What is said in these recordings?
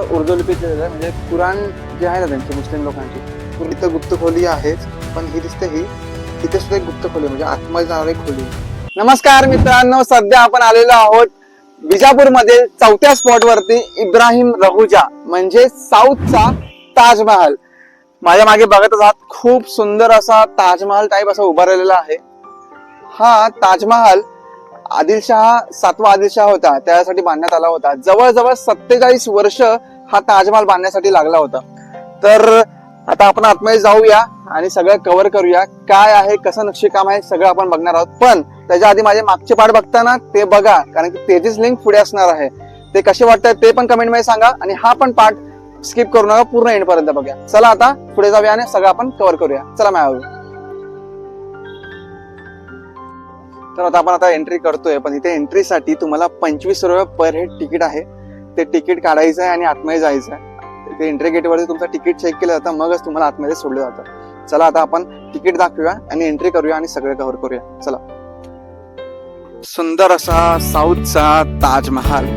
असं उर्दू लिपीत लिहिलेलं आहे म्हणजे कुराण जे आहे ना त्यांची मुस्लिम लोकांची इथं गुप्त खोली आहेच पण ही दिसते ही तिथे सुद्धा एक गुप्त खोली म्हणजे आतमध्ये जाणारी खोली नमस्कार मित्रांनो सध्या आपण आलेलो आहोत बिजापूर मधील चौथ्या स्पॉट वरती इब्राहिम रहुजा म्हणजे साऊथचा ताजमहल. माझ्या मागे बघतच आहात खूप सुंदर असा ताजमहल टाईप असा उभारलेला आहे. हा ताजमहल आदिलशहा सातवा आदिलशहा होता त्यासाठी बांधण्यात आला होता. जवळजवळ सत्तेचाळीस वर्ष हा ताजमहाल बांधण्यासाठी लागला होता. तर आता आपण आतमध्ये जाऊया आणि सगळं कव्हर करूया. काय आहे कसं नक्षीकाम आहे सगळं आपण बघणार आहोत. पण त्याच्या आधी माझे मागचे पाठ बघताना ते बघा कारण की त्याचीच लिंक पुढे असणार आहे. ते कसे वाटतात ते पण कमेंटमध्ये सांगा आणि हा पण पाठ स्किप करू नका पूर्ण एंड पर्यंत बघा. चला आता पुढे जाऊया आणि सगळं आपण कव्हर करूया. चला मॅ तर आता आपण आता एंट्री करतोय. पण इथे एंट्रीसाठी तुम्हाला पंचवीस रुपये पर हेड तिकीट आहे. ते तिकीट काढायचं आहे आणि आतमध्ये जायचं आहे. ते एंट्री गेटवरती तुमचं तिकीट चेक केलं जातं मगच तुम्हाला आतमध्ये सोडलं जातं. चला आता आपण तिकीट दाखवूया आणि एंट्री करूया आणि सगळं कव्हर करूया. चला. सुंदर असा साऊथचा ताजमहाल.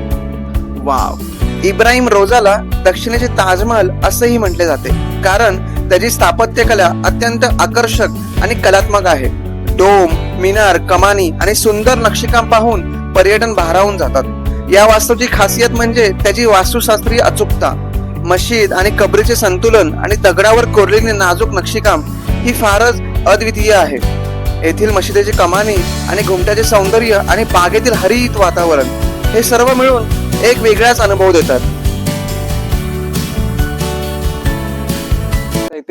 वाव इब्राहिम रोजाला दक्षिणेचे ताजमहल असंही म्हटले जाते. कारण त्याची स्थापत्यकला अत्यंत आकर्षक आणि कलात्मक आहे. डोम मिनार कमानी आणि सुंदर नक्षीकाम पाहून पर्यटन भारावून जातात. या वास्तूची खासियत म्हणजे त्याची वास्तुशास्त्रीय अचूकता. मशीद आणि कबरीचे संतुलन आणि दगडावर कोरलेले नाजूक नक्षीकाम ही फारच अद्वितीय आहे. येथील मशिदीची कमानी आणि घुमट्याचे सौंदर्य आणि बागेतील हरित वातावरण हे सर्व मिळून एक वेगळाच अनुभव देतात.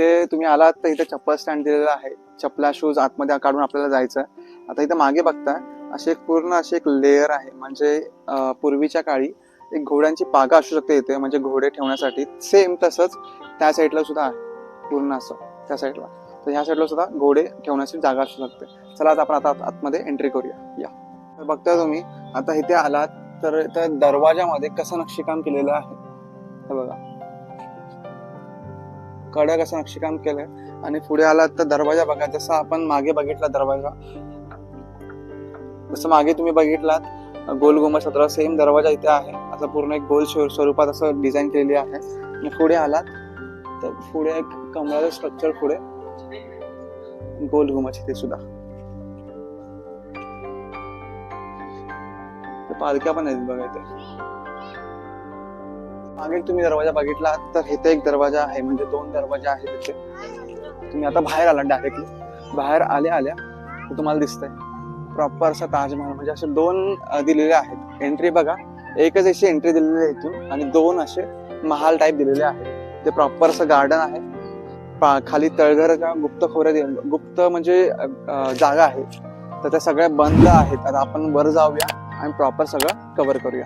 इथे तुम्ही आलात तर इथे चप्पल स्टँड दिलेला आहे. चपला शूज आतमध्ये काढून आपल्याला जायचं आहे आता इथे मागे बघता अशी एक पूर्ण अशी एक लेअर आहे. म्हणजे पूर्वीच्या काळी एक घोड्यांची पागा असू शकते इथे म्हणजे घोडे ठेवण्यासाठी. सेम तसंच त्या साईडला सुद्धा आहे. पूर्ण असं त्या साईडला तर ह्या साईडला सुद्धा घोडे ठेवण्याची जागा असू शकते. चला आता आपण आता आत- आतमध्ये एंट्री करूया. या. तर बघता तुम्ही आता इथे आलात तर त्या दरवाजामध्ये कसं नक्षीकाम केलेलं आहे? हे बघा. कडक असं नक्षीकाम केलंय. आणि पुढे आलात तर दरवाजा बघा जसं आपण मागे बघितला दरवाजा. जसं मागे तुम्ही बघितलात गोल गुंबज सतरा सेम दरवाजा इथे आहे. असं पूर्ण एक गोल स्वरूपात असं डिझाईन केलेली आहे. आणि पुढे आलात तर पुढे एक कमळाचं स्ट्रक्चर पुढे. गोल घुमच इथे सुद्धा. पालख्या पण आहेत बघा इथे. मागे तुम्ही दरवाजा बघितला तर इथे एक दरवाजा आहे म्हणजे दोन दरवाजा आहेत तिथे तुम्ही आता बाहेर आला डायरेक्टली बाहेर आल्या आल्या तुम्हाला दिसतंय. प्रॉपर असा ताजमहल म्हणजे असे दोन दिलेले आहेत. एंट्री बघा. एकच अशी एंट्री दिलेली आहे इथून आणि दोन असे महाल टाईप दिलेले आहेत. ते प्रॉपर असं गार्डन आहे. पा- खाली तळघरच्या गुप्त खोऱ्या गुप्त म्हणजे जागा आहे. तर त्या सगळ्या बंद आहेत. आता आपण वर जाऊया आणि प्रॉपर सगळं कव्हर करूया.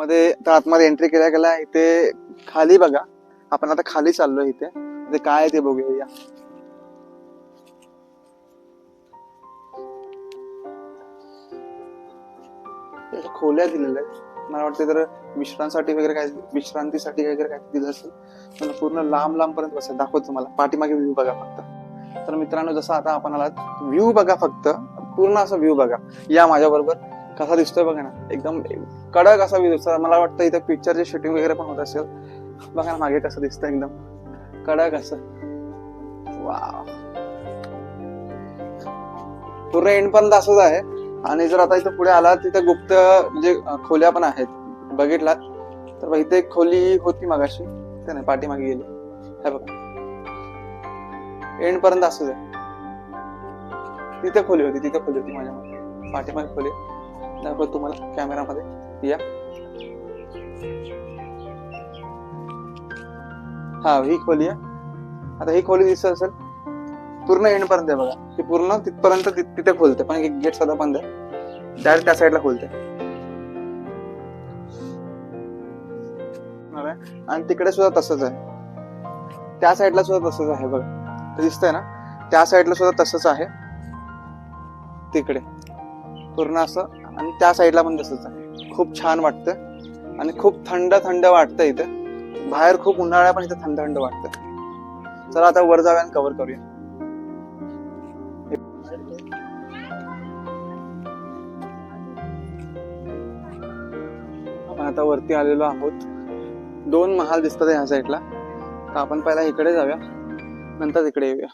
मध्ये तर आतमध्ये एंट्री केल्या गेला इथे खाली बघा. आपण आता खाली चाललोय इथे. इथे काय आहे ते बघूया. या खोल्या दिलेल्या आहेत. मला वाटतं तर विश्रांतीसाठी वगैरे काय विश्रांतीसाठी वगैरे काय दिलं असेल. पण पूर्ण लांब लांब पर्यंत बसेल दाखवतो तुम्हाला. पाठीमागे व्ह्यू बघा फक्त. तर मित्रांनो जसं आता आपण आलात व्ह्यू बघा फक्त. पूर्ण असा व्ह्यू बघा. या माझ्या बरोबर कसा दिसतोय बघा ना एकदम कडक असा व्ह्यू दिसतो मला वाटतं इथे पिक्चरचे शूटिंग वगैरे पण होत असेल. बघा ना मागे कसं दिसतं एकदम. कडक असं. पूर्ण एंड पर्यंत असंच आहे. आणि जर आता इथं पुढे आला तिथे गुप्त म्हणजे खोल्या पण आहेत. बघितलात. तर इथे एक खोली होती मागाशी. ते नाही पाठीमागे गेली. हे बघा. एंड पर्यंत असंच आहे. तिथे खोली होती तिथे खोली होती माझ्या पाठीमागे खोली. दाखवतो तुम्हाला कॅमेरामध्ये. या. हा ही खोली आहे. आता ही खोली दिसत असेल पूर्ण एंड पर्यंत आहे बघा. ती पूर्ण तिथपर्यंत तिथे खोलते पण एक गेट सध्या बंद आहे. डायरेक्ट त्या साईडला खोलते आणि तिकडे सुद्धा तसंच आहे. त्या साईडला सुद्धा तसंच आहे बघा. दिसतंय ना? त्या साईडला सुद्धा तसंच आहे. तिकडे. पूर्ण असं आणि त्या साईडला पण तसंच आहे. खूप छान वाटतं. आणि खूप थंड थंड वाटतं इथे. बाहेर खूप उन्हाळ्या पण इथे थंड थंड वाटतं. चला आता वर जाऊया आणि कव्हर करूया. आपण आता वरती आलेलो आहोत. दोन महाल दिसतात ह्या साईडला. तर आपण पहिला इकडे जाऊया. नंतर इकडे येऊया.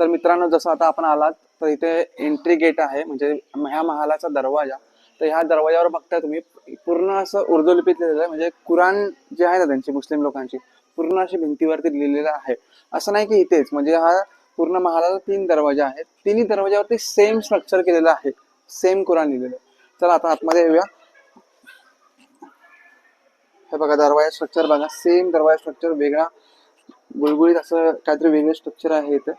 तर मित्रांनो जसं आता आपण आलात तर इथे एंट्री गेट आहे. म्हणजे ह्या महालाचा दरवाजा. तर ह्या दरवाजावर बघताय तुम्ही पूर्ण असं उर्दू लिपीत लिहिलेलं आहे. म्हणजे कुराण जे आहे ना त्यांची मुस्लिम लोकांची पूर्ण अशी भिंतीवरती लिहिलेलं आहे. असं नाही की इथेच. म्हणजे हा पूर्ण महालाला तीन दरवाजा आहेत. तिन्ही दरवाजावरती सेम स्ट्रक्चर केलेलं आहे. सेम कुराण लिहिलेलं आहे. चला आता आतमध्ये येऊया. हे बघा दरवाजा स्ट्रक्चर बघा. सेम दरवाजा स्ट्रक्चर वेगळा गुळगुळीत असं काहीतरी वेगळं स्ट्रक्चर आहे इथं.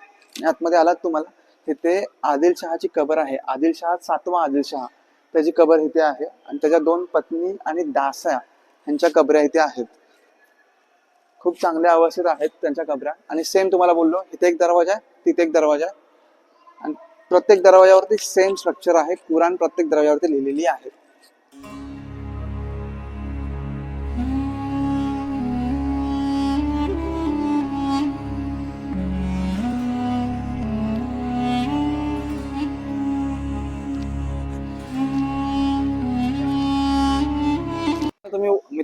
आतमध्ये आलात तुम्हाला तिथे आदिलशहाची कबर आहे. आदिलशहा सातवा आदिलशहा त्याची कबर इथे आहे आणि त्याच्या दोन पत्नी आणि दासा यांच्या कबऱ्या इथे आहेत. खूप चांगल्या अवस्थेत आहेत त्यांच्या कबऱ्या. आणि सेम तुम्हाला बोललो इथे एक दरवाजा आहे तिथे एक दरवाजा आहे. आणि प्रत्येक दरवाजावरती सेम स्ट्रक्चर आहे. कुराण प्रत्येक दरवाजावरती लिहिलेली आहे.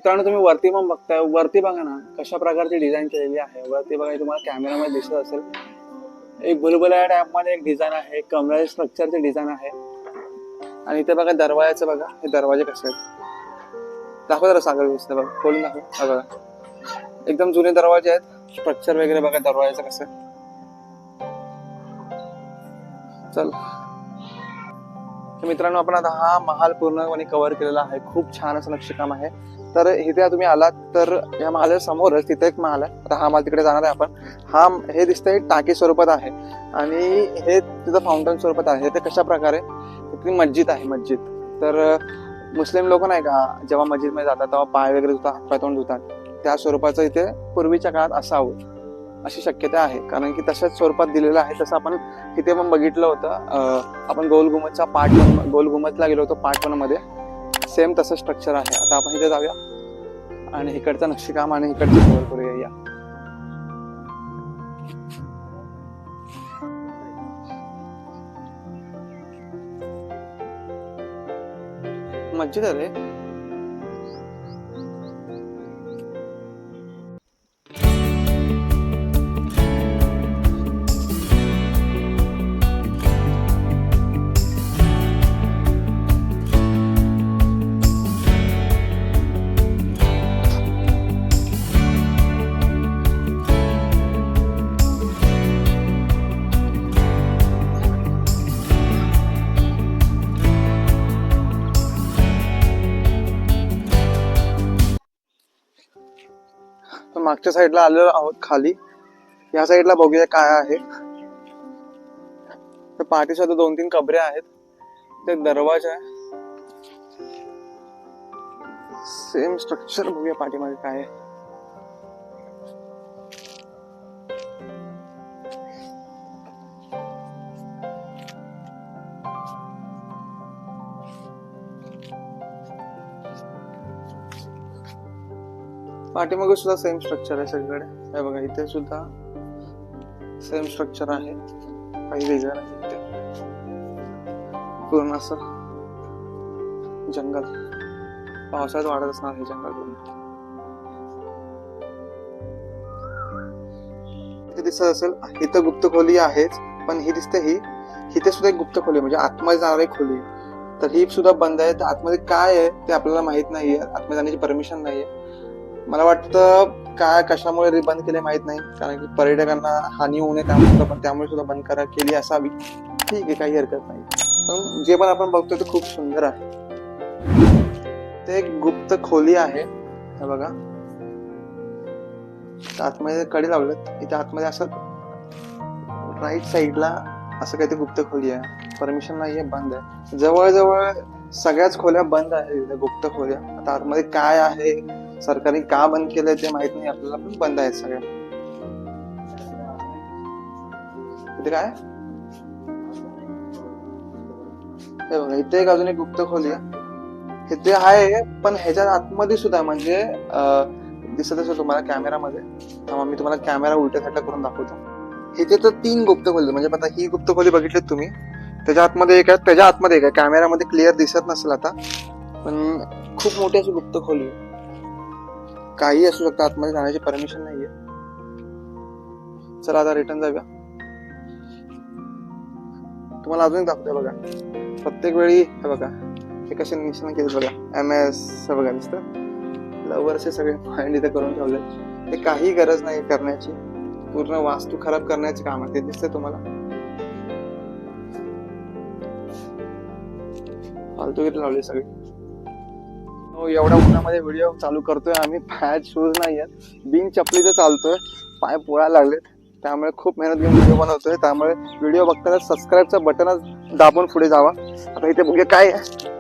मित्रांनो तुम्ही वरती पण बघताय. वरती बघा ना कशा प्रकारची डिझाईन केलेली आहे. वरती बघा हे तुम्हाला कॅमेरामध्ये दिसत असेल. एक बुलबुला टाइप एक डिझाईन आहे. कमरा स्ट्रक्चरचे डिझाईन आहे. आणि इथे बघा दरवाजाचं बघा. हे दरवाजे कसे आहेत? दाखव जरा सागर दिसतं बघा. खोलून दाखव. बघा. एकदम जुने दरवाजे आहेत. स्ट्रक्चर वगैरे बघा दरवाजाचं कसं आहे. चल. तर मित्रांनो आपण आता हा महाल पूर्णपणे कव्हर केलेला आहे. खूप छान असं नक्षीकाम आहे. तर इथे तुम्ही आलात तर या महालाच्या समोरच तिथे एक महाल आहे. आता हा माल तिकडे जाणार आहे आपण. हा हे दिसतंय टाकी स्वरूपात आहे. आणि हे तिथं फाउंटन स्वरूपात आहे. ते कशा प्रकारे? तिथली मस्जिद आहे मस्जिद. तर मुस्लिम लोक नाही का जेव्हा मस्जिदमध्ये जातात तेव्हा पाय वगैरे धुतात हातपाय तोंड धुतात. त्या स्वरूपाचं इथे पूर्वीच्या काळात असावं अशी शक्यता आहे. कारण की तशाच स्वरूपात दिलेलं आहे तसं आपण तिथे पण बघितलं होतं. आपण गोल घुमतचा पाठ गोल घुमतला गेलो होतो पार्टमध्ये. सेम तसं स्ट्रक्चर आहे. आता आपण इथे जाऊया. आणि इकडचं नक्षीकाम आणि इकडचं कव्हर करूया या. मस्जिद आहे. मागच्या साईडला आलेलो आहोत खाली. या साईडला बघूया काय आहे. तर पाठीच्या दोन तीन कबऱ्या आहेत. ते दरवाजा आहे. सेम स्ट्रक्चर बघूया पाठीमागे काय आहे. पाठीमागे सुद्धा सेम स्ट्रक्चर आहे सगळीकडे. हे बघा इथे सुद्धा सेम स्ट्रक्चर आहे. काही वेगळं नाही इथे. पूर्ण असं जंगल. पावसाळ्यात वाढत असणार हे जंगल पूर्ण. दिसत असेल इथं गुप्त खोली आहेच पण ही दिसते ही इथे सुद्धा एक गुप्त खोली म्हणजे आतमध्ये जाणारी खोली तर ही सुद्धा बंद आहे. तर आतमध्ये काय आहे ते आपल्याला माहीत नाहीये. आतमध्ये जाण्याची परमिशन नाहीये. मला वाटतं काय कशामुळे रे बंद केले माहीत नाही. कारण की पर्यटकांना हानी होऊ नये त्यामुळे सुद्धा पण त्यामुळे सुद्धा बंद करा केली असावी. ठीक आहे काही हरकत नाही. पण जे पण आपण बघतोय ते खूप सुंदर आहे. ते एक गुप्त खोली आहे. हे बघा. आतमध्ये कडी लावलेत. इथे आतमध्ये असं राईट साईडला असं काही ते गुप्त खोली आहे. परमिशन नाहीये बंद आहे. जवळजवळ सगळ्याच खोल्या बंद आहे इथे गुप्त खोल्या. आता आतमध्ये काय आहे सरकारी का बंद केलंय ते माहीत नाही आपल्याला पण बंद आहेत सगळ्या. इथे काय? हे बघा इथे एक अजून एक गुप्त खोली आहे. इथे आहे पण ह्याच्या आतमध्ये सुद्धा म्हणजे दिसत असेल तुम्हाला कॅमेरामध्ये. थांबा मी तुम्हाला कॅमेरा उलट्या साईडला करून दाखवतो. इथे तर तीन गुप्त खोली म्हणजे आता ही गुप्त खोली बघितलीत तुम्ही. त्याच्या आतमध्ये एक आहे त्याच्या आतमध्ये एक आहे. कॅमेरामध्ये क्लिअर दिसत नसेल आता. पण खूप मोठी अशी गुप्त खोली आहे. काही असू शकतं आतमध्ये जाण्याची परमिशन नाहीये. चला आता रिटर्न जाऊया. तुम्हाला अजून एक दाखवतोय बघा. प्रत्येक वेळी हे बघा हे कसे निशाण केले बघा. एम एस बघा दिसतं? लवर्सचे सगळे पॉईंट इथे करून ठेवले ते काही गरज नाही करण्याची. पूर्ण वास्तू खराब करण्याचे काम आहे ते दिसतंय तुम्हाला? फालतू किती लावले सगळे? एवढ्या उन्हामध्ये व्हिडिओ चालू करतोय आम्ही. पायात शूज नाही आहेत बिन चपलीचं चालतोय. पाय पोळायला लागलेत. त्यामुळे खूप मेहनत घेऊन व्हिडिओ बनवतोय. त्यामुळे व्हिडिओ बघताना सबस्क्राईबचं बटनच दाबून पुढे जावा. आता इथे बघूया काय आहे.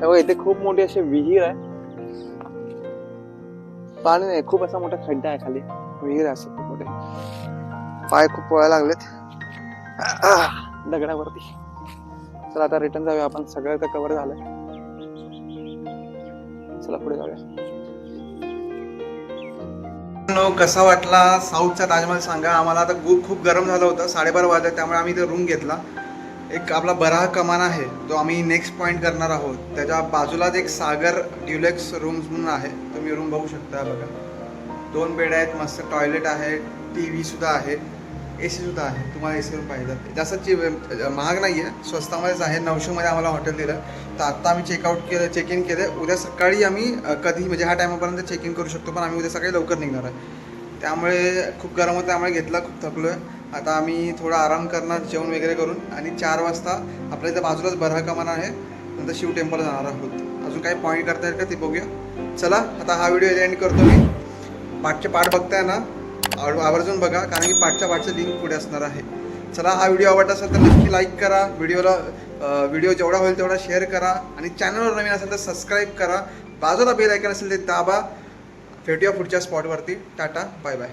तेव्हा इथे खूप मोठी अशी विहीर आहे. पाणी नाही खूप असा मोठा खड्डा आहे खाली. विहीर आहे असं खूप मोठे. पाय खूप पोळायला लागलेत. दगडावरती. चला आता रिटर्न जाऊया. आपण सगळं तर कव्हर झालंय. चला पुढे जाऊया. कसा वाटला साऊथचा ताजमहल सांगा. आम्हाला आता खूप खूप गरम झालं होतं साडेबारा वाजता त्यामुळे आम्ही इथे रूम घेतला. एक आपला बराह कमान आहे तो आम्ही नेक्स्ट पॉईंट करणार आहोत. त्याच्या बाजूलाच एक सागर ड्युलेक्स रूम्स म्हणून आहे. तुम्ही रूम बघू शकता बघा. दोन बेड आहेत मस्त टॉयलेट आहे टी व्ही सुद्धा आहे ए सी सुद्धा आहे. तुम्हाला ए सी रूम पाहिजे. जास्त ची महाग नाही आहे स्वस्तामध्येच आहे. नऊशेमध्ये आम्हाला हॉटेल दिलं. तर आत्ता आम्ही चेकआउट केलं चेक इन केलं. उद्या सकाळी आम्ही कधी म्हणजे ह्या टायमापर्यंत चेक इन करू शकतो पण आम्ही उद्या सकाळी लवकर निघणार आहे. त्यामुळे खूप गरम होतं त्यामुळे घेतला खूप थकलो आहे आता आम्ही थोडा आराम करणार जेवण वगैरे करून. आणि चार वाजता आपल्या इथं बाजूलाच बरा कमान आहे नंतर शिव टेम्पल जाणार आहोत. अजून काही पॉईंट करता येईल का ते बघूया. चला आता हा व्हिडिओ एंड करतो मी. पाठचे पाठ बघताय ना आवर्जून बघा कारण की पाठच्या पाठचं लिंक पुढे असणार आहे. चला हा व्हिडिओ आवडला असेल तर नक्की लाईक करा. व्हिडिओला व्हिडिओ जेवढा होईल तेवढा शेअर करा आणि चॅनलवर नवीन असेल तर सबस्क्राईब करा. बाजूला बेल ऐकन असेल ते दाबा. भेटूया पुढच्या स्पॉटवरती टाटा बाय बाय